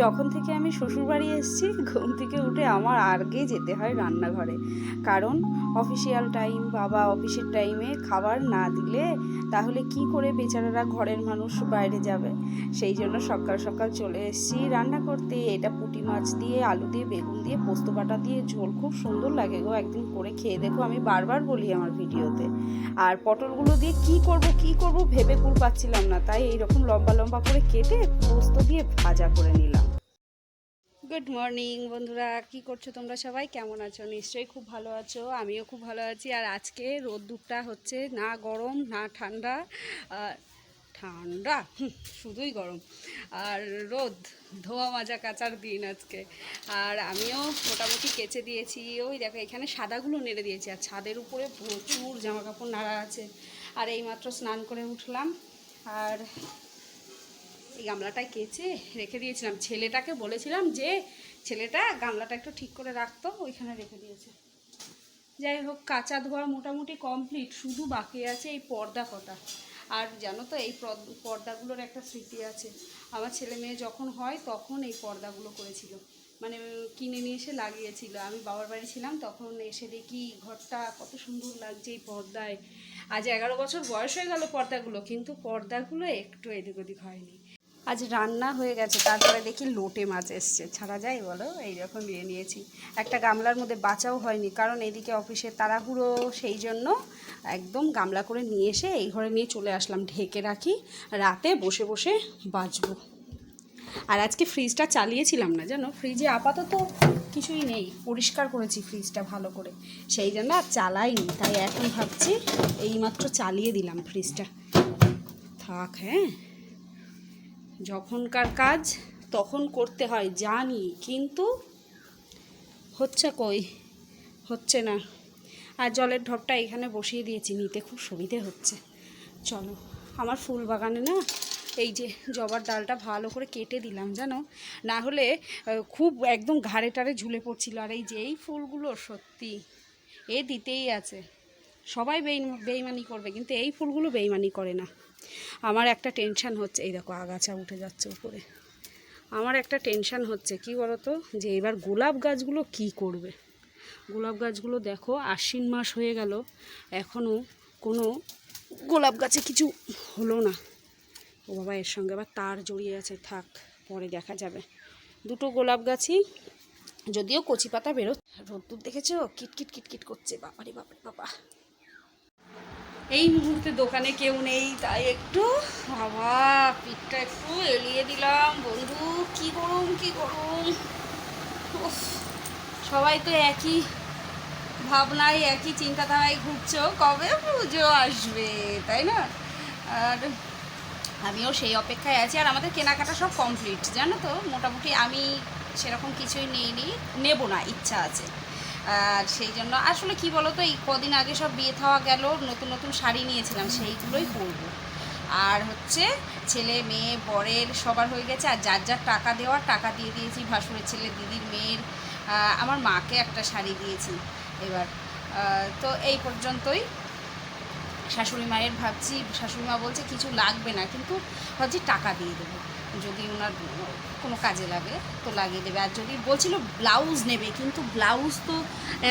যখন থেকে আমি শ্বশুরবাড়ি এসেছি, ঘুম থেকে উঠে আমার আগে যেতে হয় রান্নাঘরে। কারণ অফিসিয়াল টাইম বাবা অফিসের টাইমে খাবার না দিলে তাহলে কি করে বেচারারা ঘরের মানুষ বাইরে যাবে? সেই জন্য সকাল সকাল চলে এসেছি রান্না করতে। এটা পুঁটি মাছ দিয়ে, আলু দিয়ে, বেগুন দিয়ে, পোস্ত বাটা দিয়ে, ঝোল খুব সুন্দর লাগে গো একদিন করে খেয়ে দেখো। আমি বারবার বলি আমার ভিডিওতে। আর পটলগুলো দিয়ে কি করব কি করব ভেবে কুল পাচ্ছিলাম না। তাই এইরকম লম্বা লম্বা করে কেটে পোস্ত দিয়ে ভাজা করে নিলাম। গুড মর্নিং বন্ধুরা, কি করছ তোমরা সবাই? কেমন আছো? নিশ্চয়ই খুব ভালো আছো, আমিও খুব ভালো আছি। আর আজকে রোদ্দুরটা হচ্ছে না গরম, না ঠান্ডা ঠান্ডা শুধুই গরম। আর রোদ, ধোয়া মাজা কাচার দিন আজকে। আর আমিও মোটামুটি কেচে দিয়েছি। ওই দেখো, এখানে সাদাগুলো নেড়ে দিয়েছি। আর ছাদের উপরে প্রচুর জামা কাপড় নাড়া আছে। আর এইমাত্র স্নান করে উঠলাম। আর এই গামলাটায় কেচে রেখে দিয়েছিলাম। ছেলেটাকে বলেছিলাম যে, ছেলেটা, গামলাটা একটু ঠিক করে রাখতো ওইখানে রেখে দিয়েছে। যাই হোক, কাঁচা ধোয়া মোটামুটি কমপ্লিট, শুধু বাকি আছে এই পর্দা কটা। আর জানো তো, এই পর্দ- পর্দাগুলোর একটা স্মৃতি আছে। আমার ছেলে মেয়ে যখন হয়, তখন এই পর্দাগুলো করেছিল। মানে কিনে নিয়ে এসে লাগিয়েছিল। আমি বাবার বাড়ি ছিলাম, তখন এসে দেখি ঘরটা কত সুন্দর লাগছে এই পর্দায়। আজ এগারো বছর বয়স হয়ে গেল পর্দাগুলো, কিন্তু পর্দাগুলো একটু এদিক ওদিক হয়নি। আজ রান্না হয়ে গেছে, তারপরে দেখি লোটে মাছ এসছে। ছাড়া যায় বলো? এইরকম নিয়ে নিয়েছি। একটা গামলার মধ্যে বাঁচাও হয়নি, কারণ এদিকে অফিসে তাড়াহুড়ো, সেই জন্য একদম গামলা করে নিয়ে এসে এই ঘরে নিয়ে চলে আসলাম, ঢেকে রাখি, রাতে বসে বসে বাজবো আর আজকে ফ্রিজটা চালিয়েছিলাম না, জানো? ফ্রিজে আপাতত কিছুই নেই, পরিষ্কার করেছি ফ্রিজটা ভালো করে। সেই জন্য আর চালাইনি, তাই এখন ভাবছি এইমাত্র চালিয়ে দিলাম ফ্রিজটা। থাক হ্যাঁ? যখনকার কাজ তখন করতে হয়, জানি, কিন্তু হচ্ছে কই? হচ্ছে না। আর জলের ঢপটা এখানে বসিয়ে দিয়েছি, নিতে খুব সুবিধে হচ্ছে। চলো, আমার ফুল বাগানে না এই যে জবার ডালটা ভালো করে কেটে দিলাম, জানো? না হলে খুব একদম ঘাড়ে টাড়ে ঝুলে পড়ছিল। আর এই যে এই ফুলগুলো সত্যি, এ দিতেই আছে। সবাই বেই বেইমানি করবে, কিন্তু এই ফুলগুলো বেইমানি করে না। আমার একটা টেনশন হচ্ছে, এই দেখো আগাছা উঠে যাচ্ছে উপরে। আমার একটা টেনশন হচ্ছে, কি বলতো? যে এবার গোলাপ গাছগুলো কি করবে? গোলাপ গাছগুলো দেখো আশ্বিন মাস হয়ে গেল, এখনও কোনো গোলাপ গাছে কিছু হলো না। ও বাবা, এর সঙ্গে আবার তার জড়িয়ে আছে, থাক, পরে দেখা যাবে। দুটো গোলাপ গাছই, যদিও কচি পাতা বেরো রোদ্দুর দেখেছ? কিটকিট কিটকিট করছে, বাবারে বাবারে, বাবা। এই মুহূর্তে দোকানে কেউ নেই, তাই একটু, বাবা, পিঠটা একটু এলিয়ে দিলাম। বন্ধু, কি গরম কি গরম। সবাই তো একই ভাবনায়, একই চিন্তাধারায় ঘুরছো, কবে পুজো আসবে, তাই না? আর আমিও সেই অপেক্ষায় আছি, আর আমাদের কেনাকাটা সব কমপ্লিট জানো তো? মোটামুটি আমি সেরকম কিছুই নিইনি, নেব না, ইচ্ছা আছে। আর সেই জন্য, আসলে কি বলো তো এই কদিন আগে সব বিয়ে থাওয়া গেল, নতুন নতুন শাড়ি নিয়েছিলাম, সেইগুলোই পরবো। আর হচ্ছে, ছেলে, মেয়ে, বরের সবার হয়ে গেছে, আর যার যার টাকা দেওয়ার, টাকা দিয়ে দিয়েছি, ভাসুরের ছেলে, দিদির মেয়ের আমার মাকে একটা শাড়ি দিয়েছি এবার। তো এই পর্যন্তই। শাশুড়ি মায়ের ভাবছি, শাশুড়ি মা বলছে, কিছু লাগবে না, কিন্তু ভাবছি টাকা দিয়ে দেবো। যদি ওনার কোনো কাজে লাগে, তো লাগিয়ে দেবে। আর যদি বলছিল ব্লাউজ নেবে, কিন্তু ব্লাউজ তো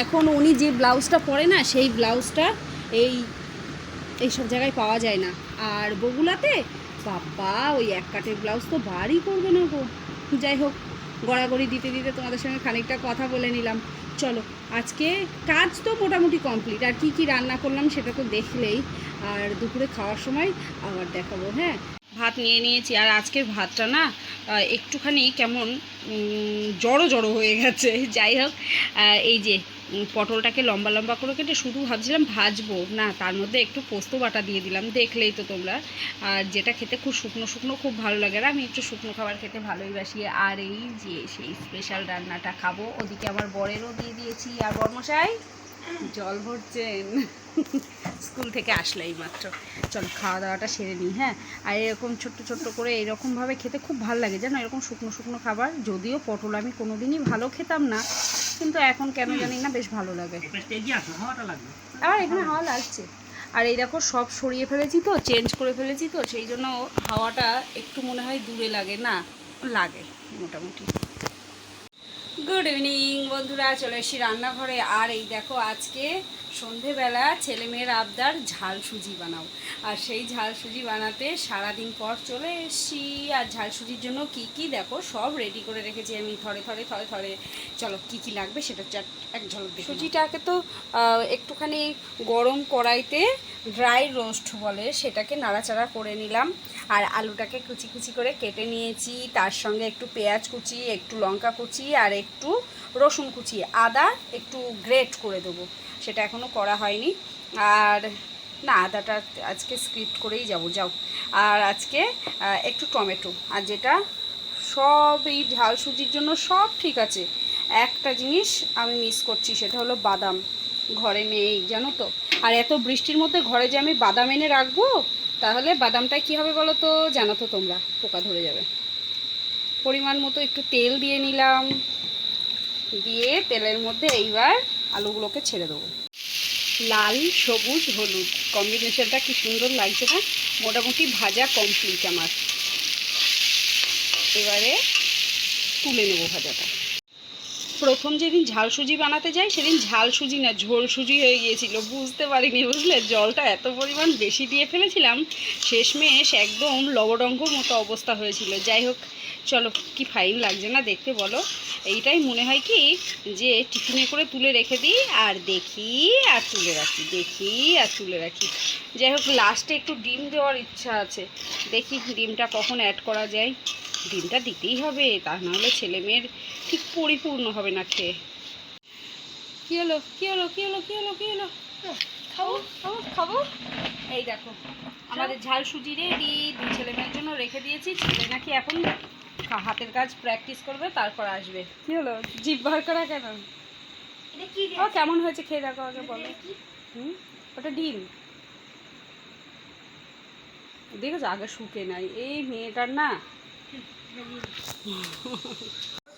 এখন উনি যে ব্লাউজটা পরে না, সেই ব্লাউজটা এই এইসব জায়গায় পাওয়া যায় না। আর বগুলাতে, বাবা, ওই এক কাটের ব্লাউজ তো বাড়ি করবে না গো। যাই হোক, গড়াগড়ি দিতে দিতে তোমাদের সঙ্গে খানিকটা কথা বলে নিলাম। চলো, আজকে কাজ তো মোটামুটি কমপ্লিট। আর কি কি রান্না করলাম সেটা তো দেখলেই। আর দুপুরে খাওয়ার সময় আবার দেখাবো হ্যাঁ? ভাত নিয়ে নিয়েছি। আর আজকের ভাতটা না একটুখানি কেমন জড়ো জড়ো হয়ে গেছে। যাই হোক এই যে পটলটাকে লম্বা লম্বা করে কেটে শুধু ভাবছিলাম ভাজবো। না, তার মধ্যে একটু পোস্ত বাটা দিয়ে দিলাম, দেখলেই তো তোমরা। আর যেটা খেতে খুব শুকনো শুকনো খুব ভালো লাগে। আর আমি একটু শুকনো খাবার খেতে ভালোই বাসি। আর এই যে, সেই স্পেশাল রান্নাটা খাব। ওদিকে আমার বরেরও দিয়ে দিয়েছি। আর বরমশাই? জল ভরছেন স্কুল থেকে আসলে এই মাত্র চল খাওয়া দাওয়াটা সেরে নিই হ্যাঁ? আর এরকম ছোট্ট ছোট্ট করে এরকমভাবে খেতে খুব ভালো লাগে জানো? এরকম শুকনো শুকনো খাবার যদিও পটল আমি কোনোদিনই ভালো খেতাম না কিন্তু এখন কেন জানি না বেশ ভালো লাগে। আবার এখানে হাওয়া লাগছে। আর এই দেখো সব সরিয়ে ফেলেছি তো চেঞ্জ করে ফেলেছি তো সেই জন্য হাওয়াটা একটু মনে হয় দূরে লাগে না? লাগে মোটামুটি। গুড ইভিনিং বন্ধুরা, চলে এসেছি রান্নাঘরে। আর এই দেখো, আজকে সন্ধেবেলা ছেলেমেয়ের আবদার ঝাল সুজি বানাও। আর সেই ঝাল সুজি বানাতে সারাদিন পর চলে এসেছি। আর ঝাল সুজির জন্য কি কি দেখো, সব রেডি করে রেখেছি আমি থরে থরে থরে থরে। চলো, কি কি লাগবে সেটা এক- ঝলক সুজিটাকে তো একটুখানি গরম কড়াইতে ড্রাই রোস্ট বলে, সেটাকে নাড়াচাড়া করে নিলাম। আর আলুটাকে কুচি কুচি করে কেটে নিয়েছি। তার সঙ্গে একটু পেঁয়াজ কুচি, একটু লঙ্কা কুচি, আর একটু রসুন কুচি, আদা একটু গ্রেট করে দেবো। সেটা এখনও করা হয়নি। আর না, আদাটা আজকে স্ক্রিপ্ট করেই যাব, যাও। আর আজকে একটু টমেটো। আর যেটা সব এই ঝাল সুজির জন্য সব ঠিক আছে। একটা জিনিস আমি মিস করছি, সেটা হলো বাদাম। ঘরে নেই, জানো তো? আর এত বৃষ্টির মধ্যে ঘরে যে আমি বাদাম এনে রাখব, তাহলে বাদামটা কী হবে বলো তো? জানো তো তোমরা, পোকা ধরে যাবে। পরিমাণ মতো একটু তেল দিয়ে নিলাম। দিয়ে তেলের মধ্যে এইবার আলুগুলোকে ছেড়ে দেবো। লাল, সবুজ, হলুদ। কম্বিনেশনটা কি সুন্দর লাগছে না? মোটামুটি ভাজা কমপ্লিট আমার। এবারে তুলে নেব ভাজাটা। প্রথম যেদিন ঝাল সুজি বানাতে যাই, সেদিন ঝাল সুজি না, ঝোল সুজি হয়ে গিয়েছিল। বুঝতে পারিনি, বুঝলে? জলটা এত পরিমাণ বেশি দিয়ে ফেলেছিলাম, শেষমেশ একদম লবডঙ্গর মতো অবস্থা হয়েছিল। যাই হোক চলো কি ফাইন লাগছে না দেখতে বলো। এইটাই মনে হয় কি যে টিফিনে করে তুলে রেখে দিই আর দেখি আর তুলে রাখি, দেখি আর তুলে রাখি। যাই হোক লাস্টে একটু ডিম দেওয়ার ইচ্ছা আছে। দেখি ডিমটা কখন অ্যাড করা যায়। ডিমটা দিতেই হবে, তা নাহলে ছেলে মেয়ের ঠিক পরিপূর্ণ হবে না খেয়ে। কী হলো কী হলো কী হলো কী হলো কী হলো? খাব খাব খাব? এই দেখো, আমাদের ঝাল সুজি রেডি দুই ছেলে মেয়ের জন্য রেখে দিয়েছি। ছেলে নাকি এখন হাতের কাজ প্র্যাকটিস করবে তারপর আসবে। কি হলো? জিভ বার করা কেন? ও কেমন হয়েছে? খেয়ে দেখো আগে বলো। হুম? ওটা ডিম। দেখেছ? আগে শুকে নাই। এই মেয়েটার না।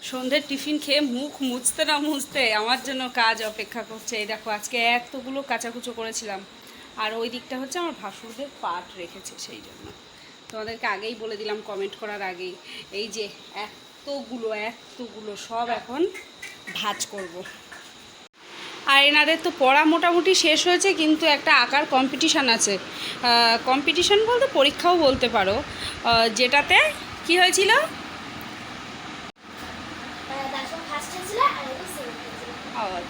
সন্ধ্যের টিফিন খেয়ে মুখ মুছতে না মুছতে আমার জন্য কাজ অপেক্ষা করছে। এই দেখো আজকে এতগুলো কাচাকুচো করেছিলাম। আর ওই দিকটা হচ্ছে আমার ভাসুরদের পাট রেখেছে সেই জন্য। তোমাদেরকে আগেই বলে দিলাম কমেন্ট করার আগেই। এই যে এতগুলো এতগুলো সব এখন ভাজ করব। আর এনাদের তো পড়া মোটামুটি শেষ হয়েছে কিন্তু একটা আঁকার কম্পিটিশান আছে। কম্পিটিশান বলতে পরীক্ষাও বলতে পারো। যেটাতে কি হয়েছিল?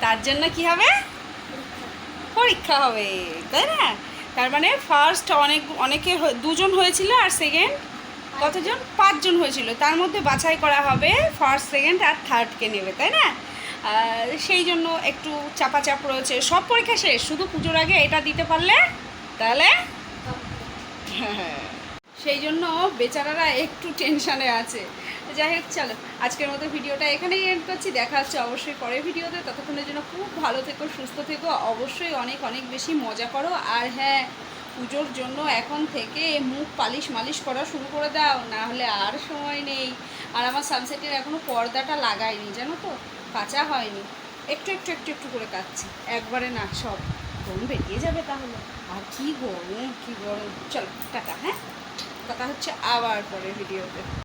তার জন্য কি হবে? পরীক্ষা হবে তাই না? তার মানে ফার্স্ট অনেক অনেকে দুজন হয়েছিল আর সেকেন্ড কতজন? পাঁচজন হয়েছিল। তার মধ্যে বাছাই করা হবে ফার্স্ট সেকেন্ড আর থার্ডকে নেবে তাই না? সেই জন্য একটু চাপাচাপ রয়েছে। সব পরীক্ষা শেষ শুধু পুজোর আগে এটা দিতে পারলে? তাহলে? হ্যাঁ। সেই জন্য বেচারারা একটু টেনশানে আছে। যাই হোক, চলো। আজকের মতো ভিডিওটা এখানেই এন্ড করছি। দেখা হচ্ছে অবশ্যই পরের ভিডিওতে। ততক্ষণের জন্য খুব ভালো থেকো, সুস্থ থেকো। অবশ্যই অনেক অনেক বেশি মজা করো। আর হ্যাঁ পুজোর জন্য এখন থেকে মুখ পালিশ মালিশ করা শুরু করে দাও। না হলে আর সময় নেই। আর আমার সানসেটের এখনও পর্দাটা লাগাইনি, জানো তো? কাঁচা হয়নি। একটু একটু একটু একটু করে কাচ্ছি একবারে না, সব গরম বেরিয়ে যাবে তাহলে। আর কি গরম কি গরম। চলো, টাটা হ্যাঁ? কথা হচ্ছে আবার পরের ভিডিওতে।